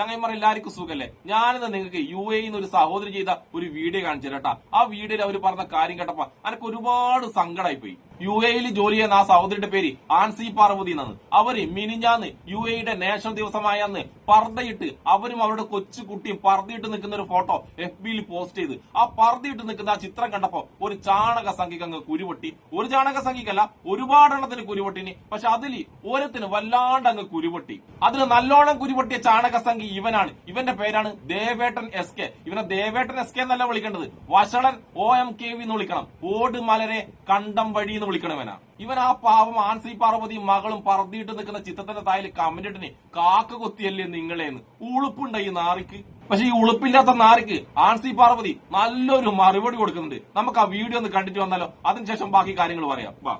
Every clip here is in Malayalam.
ചങ്ങന്മാർ എല്ലാവർക്കും സുഖല്ലേ? ഞാനിന്ന് നിങ്ങൾക്ക് യു എയിൽ ഒരു സഹോദരി ചെയ്ത ഒരു വീഡിയോ കാണിച്ചു തരാം ആ വീഡിയോയിൽ അവർ പറഞ്ഞ കാര്യം കേട്ടപ്പോ അനക്ക് ഒരുപാട് സങ്കടമായി പോയി യു എയിൽ ജോലി ചെയ്യുന്ന ആ സഹോദരിയുടെ പേര് ആൻസി പാർവതി എന്നാണ്. അവർ മിനിഞ്ഞാന്ന് യു എയുടെ നാഷണൽ ദിവസമായ അന്ന് പർദ്ദയിട്ട് അവരും അവരുടെ കൊച്ചു കുട്ടിയും പർദ്ദയിട്ട് നിൽക്കുന്ന ഒരു ഫോട്ടോ എഫ് ബിയിൽ പോസ്റ്റ് ചെയ്ത്. ആ പർദ്ദയിട്ട് നിൽക്കുന്ന ആ ചിത്രം കണ്ടപ്പോ ഒരു ചാണക സംഖ്യക്ക് അങ്ങ് കുരുപൊട്ടി ഒരു ചാണക സംഖ്യക്കല്ല ഒരുപാടെണ്ണത്തിന് കുരുപൊട്ടിനി പക്ഷെ അതിൽ ഓരത്തിന് വല്ലാണ്ട് അങ്ങ് കുരുപൊട്ടി അതിൽ നല്ലോണം കുരുപൊട്ടിയ ചാണക സംഖ്യ ഇവനാണ്. ഇവന്റെ പേരാണ് ദേവേട്ടൻ എസ് കെ. ഇവനെ ദേവേട്ടൻ എസ് കെ എന്നല്ല വിളിക്കേണ്ടത്. വഷളൻ ഒ എം കെ വി എന്ന് വിളിക്കണം. ഓട് മലരെ കണ്ടം വഴി എന്ന് വിളിക്കണം ഇവനാ ഇവൻ ആ പാവം ആൻസി പാർവതി മകളും പറത്തിയിട്ട് നിൽക്കുന്ന ചിത്രത്തിന്റെ തായിൽ കമന്റിട്ടിന് കാക്ക കൊത്തിയല്ലേ നിങ്ങളേന്ന്? ഉളുപ്പുണ്ട് ഈ നാറിക്ക്. പക്ഷെ ഈ ഉളുപ്പില്ലാത്ത നാറിക്ക് ആൻസി പാർവതി നല്ലൊരു മറുപടി കൊടുക്കുന്നുണ്ട്. നമുക്ക് ആ വീഡിയോ ഒന്ന് കണ്ടിട്ട് വന്നാലോ? അതിനുശേഷം ബാക്കി കാര്യങ്ങൾ പറയാം. വാ.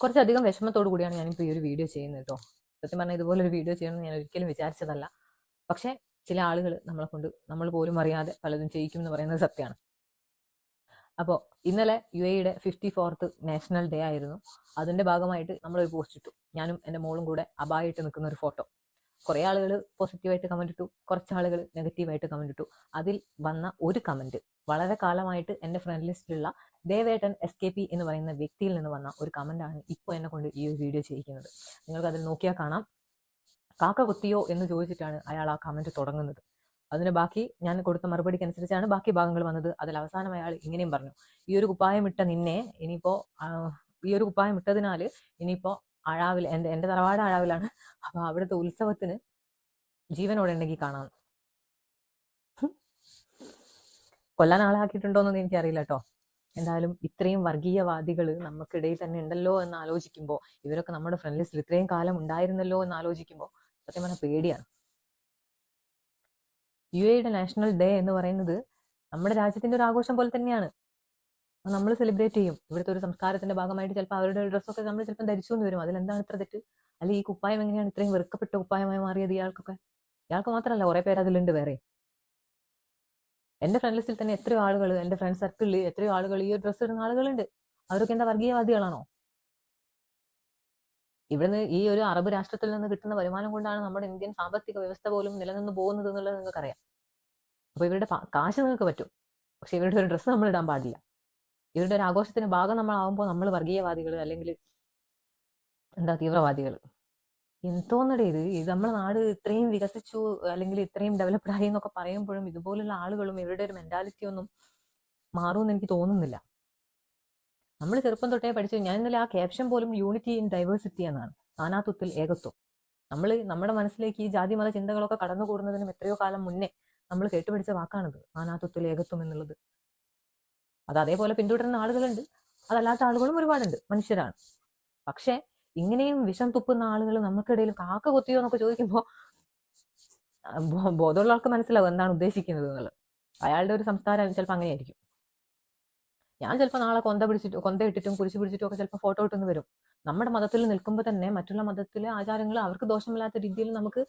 കുറച്ചധികം വിഷമത്തോടു കൂടിയാണ് ഞാനിപ്പോൾ ഈ ഒരു വീഡിയോ ചെയ്യുന്നത് കേട്ടോ. സത്യം പറഞ്ഞാൽ ഇതുപോലൊരു വീഡിയോ ചെയ്യണമെന്ന് ഞാൻ ഒരിക്കലും വിചാരിച്ചതല്ല. പക്ഷേ ചില ആളുകൾ നമ്മളെ കൊണ്ട് നമ്മൾ പോലും അറിയാതെ പലതും ചെയ്യിക്കും എന്ന് പറയുന്നത് സത്യമാണ്. അപ്പോൾ ഇന്നലെ യു എയുടെ ഫിഫ്റ്റി ഫോർത്ത് നാഷണൽ ഡേ ആയിരുന്നു. അതിന്റെ ഭാഗമായിട്ട് നമ്മളൊരു പോസ്റ്റ് ഇട്ടു. ഞാനും എന്റെ മോളും കൂടെ അബായിട്ട് നിൽക്കുന്ന ഒരു ഫോട്ടോ കുറേ ആളുകൾ പോസിറ്റീവായിട്ട് കമന്റ് ഇട്ടു. കുറച്ച് ആളുകൾ നെഗറ്റീവായിട്ട് കമന്റ് ഇട്ടു. അതിൽ വന്ന ഒരു കമന്റ് വളരെ കാലമായിട്ട് എന്റെ ഫ്രണ്ട് ലിസ്റ്റിലുള്ള ദേവേട്ടൻ എസ് കെ പി എന്ന് പറയുന്ന വ്യക്തിയിൽ നിന്ന് വന്ന ഒരു കമന്റ് ആണ് ഇപ്പോൾ എന്നെ കൊണ്ട് ഈ ഒരു വീഡിയോ ചെയ്യിക്കുന്നത്. നിങ്ങൾക്ക് അതിൽ നോക്കിയാൽ കാണാം. കാക്ക കുത്തിയോ എന്ന് ചോദിച്ചിട്ടാണ് അയാൾ ആ കമന്റ് തുടങ്ങുന്നത്. അതിന് ബാക്കി ഞാൻ കൊടുത്ത മറുപടിക്ക് അനുസരിച്ചാണ് ബാക്കി ഭാഗങ്ങൾ വന്നത്. അതിൽ അവസാനം അയാൾ ഇങ്ങനെയും പറഞ്ഞു. ഈ ഒരു കുപ്പായം ഇട്ട നിന്നെ ഇനിയിപ്പോ ഈ ഒരു കുപ്പായം ഇട്ടതിനാൽ ഇനിയിപ്പോ അഴാവിൽ എന്റെ എന്റെ തറവാട് അഴാവിലാണ്. അപ്പൊ അവിടുത്തെ ഉത്സവത്തിന് ജീവനോടെ ഉണ്ടെങ്കിൽ കാണാം. കൊല്ലാൻ ആളാക്കിയിട്ടുണ്ടോന്നൊന്നും എനിക്കറിയില്ല കേട്ടോ. എന്തായാലും ഇത്രയും വർഗീയവാദികൾ നമുക്കിടയിൽ തന്നെ ഉണ്ടല്ലോ എന്ന് ആലോചിക്കുമ്പോൾ ഇവരൊക്കെ നമ്മുടെ ഫ്രണ്ട് ലിസ്റ്റിൽ ഇത്രയും കാലം ഉണ്ടായിരുന്നല്ലോ എന്ന് ആലോചിക്കുമ്പോൾ സത്യം പറഞ്ഞാൽ പേടിയാണ്. യു എയുടെ നാഷണൽ ഡേ എന്ന് പറയുന്നത് നമ്മുടെ രാജ്യത്തിന്റെ ഒരു ആഘോഷം പോലെ തന്നെയാണ്. നമ്മൾ സെലിബ്രേറ്റ് ചെയ്യും. ഇവിടുത്തെ ഒരു സംസ്കാരത്തിന്റെ ഭാഗമായിട്ട് ചിലപ്പോൾ അവരുടെ ഡ്രസ്സൊക്കെ നമ്മൾ ചിലപ്പോൾ ധരിച്ചു എന്ന് വരും. അതിലെന്താണ് ഇത്ര തെറ്റ്? അല്ലെങ്കിൽ ഈ കുപ്പായം എങ്ങനെയാണ് ഇത്രയും വെറുക്കപ്പെട്ട കുപ്പായമായി മാറിയത് ഇയാൾക്കൊക്കെ? ഇയാൾക്ക് മാത്രമല്ല കുറെ പേര് അതിലുണ്ട് വേറെ. എന്റെ ഫ്രണ്ട് ലിസ്റ്റിൽ തന്നെ എത്രയോ ആളുകൾ എന്റെ ഫ്രണ്ട് സർക്കിളിൽ എത്രയോ ആളുകൾ ഈ ഡ്രസ്സ് ഇടുന്ന ആളുകളുണ്ട്. അവരൊക്കെ എന്താ വർഗീയവാദികളാണോ? ഇവിടുന്ന് ഈ ഒരു അറബ് രാഷ്ട്രത്തിൽ നിന്ന് കിട്ടുന്ന വരുമാനം കൊണ്ടാണ് നമ്മുടെ ഇന്ത്യൻ സാമ്പത്തിക വ്യവസ്ഥ പോലും നിലനിന്ന് പോകുന്നത് എന്നുള്ളത് നിങ്ങൾക്കറിയാം. അപ്പൊ ഇവരുടെ കാശ് നിങ്ങൾക്ക് പറ്റും. പക്ഷെ ഇവരുടെ ഒരു ഡ്രസ്സ് നമ്മൾ ഇടാൻ പാടില്ല. ഇവരുടെ ഒരു ആഘോഷത്തിന്റെ ഭാഗം നമ്മളാവുമ്പോൾ നമ്മൾ വർഗീയവാദികൾ അല്ലെങ്കിൽ എന്താ തീവ്രവാദികൾ എന്തോന്നടേ ഇത്? ഇത് നമ്മുടെ നാട് ഇത്രയും വികസിച്ചു അല്ലെങ്കിൽ ഇത്രയും ഡെവലപ്ഡ് ആയി എന്നൊക്കെ പറയുമ്പോഴും ഇതുപോലുള്ള ആളുകളും ഇവരുടെ ഒരു മെന്റാലിറ്റി ഒന്നും മാറുമെന്ന് എനിക്ക് തോന്നുന്നില്ല. നമ്മൾ ചെറുപ്പം തൊട്ടേ പഠിച്ചു ഞാൻ ഇന്നലെ ആ ക്യാപ്ഷൻ പോലും യൂണിറ്റി ഇൻ ഡൈവേഴ്സിറ്റി എന്നാണ്. നാനാത്വത്തിൽ ഏകത്വം. നമ്മൾ നമ്മുടെ മനസ്സിലേക്ക് ഈ ജാതി മത ചിന്തകളൊക്കെ കടന്നു കടന്നുകൂടുന്നതിനും എത്രയോ കാലം മുന്നേ നമ്മൾ കേട്ടുപിടിച്ച വാക്കാണിത്. നാനാത്വത്തിൽ ഏകത്വം എന്നുള്ളത്. അത് അതേപോലെ പിന്തുടരുന്ന ആളുകളുണ്ട്. അതല്ലാത്ത ആളുകളും ഒരുപാടുണ്ട്. മനുഷ്യരാണ്. പക്ഷേ ഇങ്ങനെയും വിഷം തുപ്പുന്ന ആളുകൾ നമുക്കിടയിൽ കാക്ക കൊത്തിയോ എന്നൊക്കെ ചോദിക്കുമ്പോൾ ബോധമുള്ള ആൾക്ക് മനസ്സിലാവും എന്താണ് ഉദ്ദേശിക്കുന്നത് എന്നുള്ളത്. അയാളുടെ ഒരു സംസ്കാരം ചിലപ്പോൾ അങ്ങനെയായിരിക്കും. ഞാൻ ചിലപ്പോൾ നാളെ കൊന്ത പിടിച്ചിട്ട് കൊന്ത ഇട്ടിട്ടും കുരിശ് പിടിച്ചിട്ടും ഒക്കെ ചിലപ്പോൾ ഫോട്ടോ ഇട്ടെന്ന് വരും. നമ്മുടെ മതത്തിൽ നിൽക്കുമ്പോൾ തന്നെ മറ്റുള്ള മതത്തിലെ ആചാരങ്ങൾ അവർക്ക് ദോഷമില്ലാത്ത രീതിയിൽ നമുക്ക്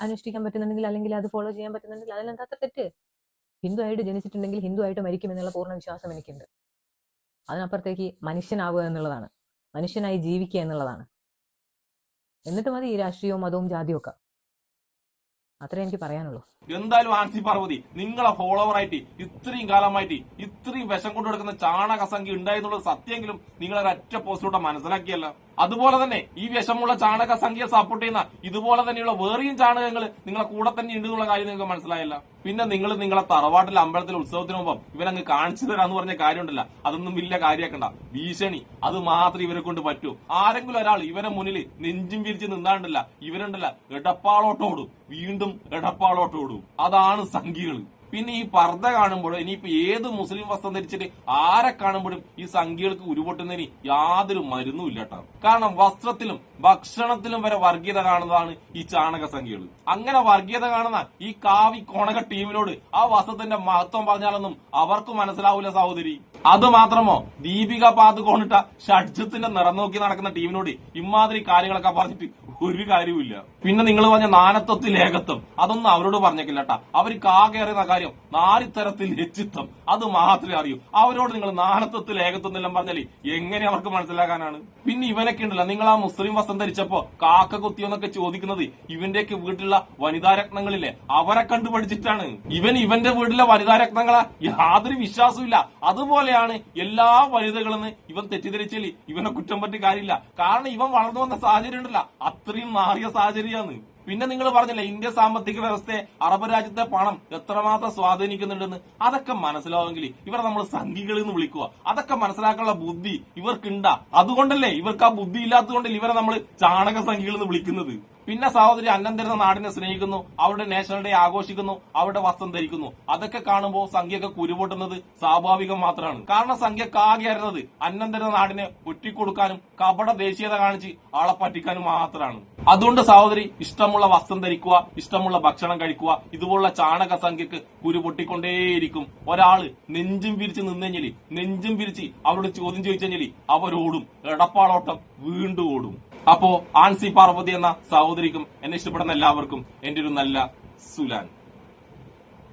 അനുഷ്ഠിക്കാൻ പറ്റുന്നുണ്ടെങ്കിൽ അല്ലെങ്കിൽ അത് ഫോളോ ചെയ്യാൻ പറ്റുന്നുണ്ടെങ്കിൽ അതിലെന്താത്ത തെറ്റ്? ഹിന്ദു ആയിട്ട് ജനിച്ചിട്ടുണ്ടെങ്കിൽ ഹിന്ദു ആയിട്ട് മരിക്കും എന്നുള്ള പൂർണ വിശ്വാസം എനിക്കുണ്ട്. അതിനപ്പുറത്തേക്ക് മനുഷ്യനാവുക എന്നുള്ളതാണ്. മനുഷ്യനായി ജീവിക്കുക എന്നുള്ളതാണ്. എന്നിട്ട് മതി ഈ രാഷ്ട്രീയവും മതവും ജാതിയും ഒക്കെ. അത്രേ എനിക്ക് പറയാനുള്ളൂ. എന്തായാലും ആൻസി പാർവതി നിങ്ങളെ ഫോളോവർ ആയിട്ട് ഇത്രയും കാലമായിട്ട് ഇത്രയും വിഷം കൊണ്ടു കൊടുക്കുന്ന ചാണകസംഖ്യ ഉണ്ടായെന്നുള്ളത് സത്യമെങ്കിലും നിങ്ങളൊരൊറ്റ പോസ്റ്റിലൂടെ മനസ്സിലാക്കിയല്ല. അതുപോലെ തന്നെ ഈ വിഷമുള്ള ചാണക സംഖ്യ സപ്പോർട്ട് ചെയ്യുന്ന ഇതുപോലെ തന്നെയുള്ള വേറെയും ചാണകങ്ങൾ നിങ്ങളെ കൂടെ തന്നെ ഉണ്ട് എന്നുള്ള കാര്യം നിങ്ങൾക്ക് മനസ്സിലായില്ല. പിന്നെ നിങ്ങൾ നിങ്ങളെ തറവാട്ടിൽ അമ്പലത്തിൽ ഉത്സവത്തിന് മുമ്പ് ഇവരങ്ങ് കാണിച്ചു തരാന്ന് പറഞ്ഞ കാര്യമുണ്ടല്ല. അതൊന്നും വലിയ കാര്യമാക്കണ്ട. ഭീഷണി. അത് മാത്രം ഇവരെ കൊണ്ട് പറ്റൂ. ആരെങ്കിലും ഒരാൾ ഇവരെ മുന്നിൽ നെഞ്ചും വിരിച്ച് നിന്നാണ്ടല്ല ഇവരുണ്ടല്ല എടപ്പാളോട്ടോടും വീണ്ടും എടപ്പാളോട്ടോടും. അതാണ് സംഖ്യകൾ പിന്നെ ഈ പർദ്ദ കാണുമ്പോഴും ഇനിയിപ്പോ ഏത് മുസ്ലിം വസ്ത്രം ധരിച്ചിട്ട് ആരെ കാണുമ്പോഴും ഈ സംഖ്യകൾക്ക് ഉരുപൊട്ടുന്നതിന് യാതൊരു മരുന്നും ഇല്ല കാരണം വസ്ത്രത്തിലും ഭക്ഷണത്തിലും വരെ വർഗീയത കാണുന്നതാണ് ഈ ചാണക സംഖ്യകൾ. അങ്ങനെ വർഗീയത കാണുന്ന ഈ കാവി കോണക ടീമിനോട് ആ വസ്ത്രത്തിന്റെ മഹത്വം പറഞ്ഞാലൊന്നും അവർക്ക് മനസ്സിലാവൂല സഹോദരി. അത് മാത്രമോ ദീപിക പാതുകോണിട്ട ഷഡ്ജത്തിന്റെ നിറം നോക്കി നടക്കുന്ന ടീമിനോട് ഇമാതിരി കാര്യങ്ങളൊക്കെ പറഞ്ഞിട്ട് ഒരു കാര്യവുമില്ല. പിന്നെ നിങ്ങൾ പറഞ്ഞ നാനത്വത്തിൽ ഏകത്വം അതൊന്നും അവരോട് പറഞ്ഞേക്കില്ല കേട്ടാ അവർ കാ കാകേറിയ കാര്യം നാലിത്തരത്തിൽ എച്ചിത്തം അത് മാത്രമേ അറിയൂ. അവരോട് നിങ്ങൾ നാണത്വത്തിൽ ഏകത്വം എല്ലാം പറഞ്ഞാലേ എങ്ങനെ അവർക്ക് മനസ്സിലാക്കാനാണ് പിന്നെ ഇവനൊക്കെ ഉണ്ടല്ലോ. നിങ്ങൾ ആ മുസ്ലിം വസ്ത്രം ധരിച്ചപ്പോ കാക്ക കുത്തിയോന്നൊക്കെ ചോദിക്കുന്നത് ഇവന്റെയൊക്കെ വീട്ടിലുള്ള വനിതാരത്നങ്ങളില്ലേ അവരെ കണ്ടുപഠിച്ചിട്ടാണ് ഇവൻ ഇവന്റെ വീട്ടിലെ വനിതാരത്നങ്ങളെ യാതൊരു വിശ്വാസവും അതുപോലെയാണ് എല്ലാ വനിതകളെന്ന് ഇവൻ തെറ്റിദ്ധരിച്ചാൽ ഇവനെ കുറ്റം പറ്റി കാര്യമില്ല. കാരണം ഇവൻ വളർന്നു വന്ന സാഹചര്യം ഉണ്ടല്ല. അത്രയും മാറിയ സാഹചര്യമാണ്. പിന്നെ നിങ്ങൾ പറഞ്ഞില്ലേ ഇന്ത്യ സാമ്പത്തിക വ്യവസ്ഥയെ അറബ് രാജ്യത്തെ പണം എത്രമാത്രം സ്വാധീനിക്കുന്നുണ്ടെന്ന്? അതൊക്കെ മനസ്സിലാവുമെങ്കിൽ ഇവരെ നമ്മൾ സംഘികൾ എന്ന് വിളിക്കുക. അതൊക്കെ മനസ്സിലാക്കാനുള്ള ബുദ്ധി ഇവർക്കുണ്ടാ. അതുകൊണ്ടല്ലേ ഇവർക്ക് ആ ബുദ്ധി ഇല്ലാത്തതുകൊണ്ടല്ലേ ഇവരെ നമ്മൾ ചാണക സംഘികൾ എന്ന് വിളിക്കുന്നത്? പിന്നെ സഹോദരി അന്നം തരുന്ന നാടിനെ സ്നേഹിക്കുന്നു അവരുടെ നാഷണൽ ഡേ ആഘോഷിക്കുന്നു അവരുടെ വസ്ത്രം ധരിക്കുന്നു. അതൊക്കെ കാണുമ്പോൾ സംഖ്യയൊക്കെ കുരുപൊട്ടുന്നത് സ്വാഭാവികം മാത്രമാണ്. കാരണം സംഖ്യക്ക് ആകെ അറിയുന്നത് അന്നം തരുന്ന നാടിനെ ഒറ്റിക്കൊടുക്കാനും കപട ദേശീയത കാണിച്ച് ആളെ പറ്റിക്കാനും മാത്രമാണ് അതുകൊണ്ട് സഹോദരി ഇഷ്ടമുള്ള വസ്ത്രം ധരിക്കുക ഇഷ്ടമുള്ള ഭക്ഷണം കഴിക്കുക ഇതുപോലുള്ള ചാണക സംഖ്യക്ക് കുരു പൊട്ടിക്കൊണ്ടേയിരിക്കും. ഒരാൾ നെഞ്ചും വിരിച്ച് നിന്നെങ്കിൽ നെഞ്ചും വിരിച്ച് അവരോട് ചോദ്യം ചോദിച്ചെങ്കിൽ അവരോടും എടപ്പാളോട്ടം വീണ്ടും ഓടും. അപ്പോ ആൻസി പാർവതി എന്ന സഹോദരിക്കും എന്നെ ഇഷ്ടപ്പെടുന്ന എല്ലാവർക്കും എന്റെ ഒരു നല്ല സുലാൻ.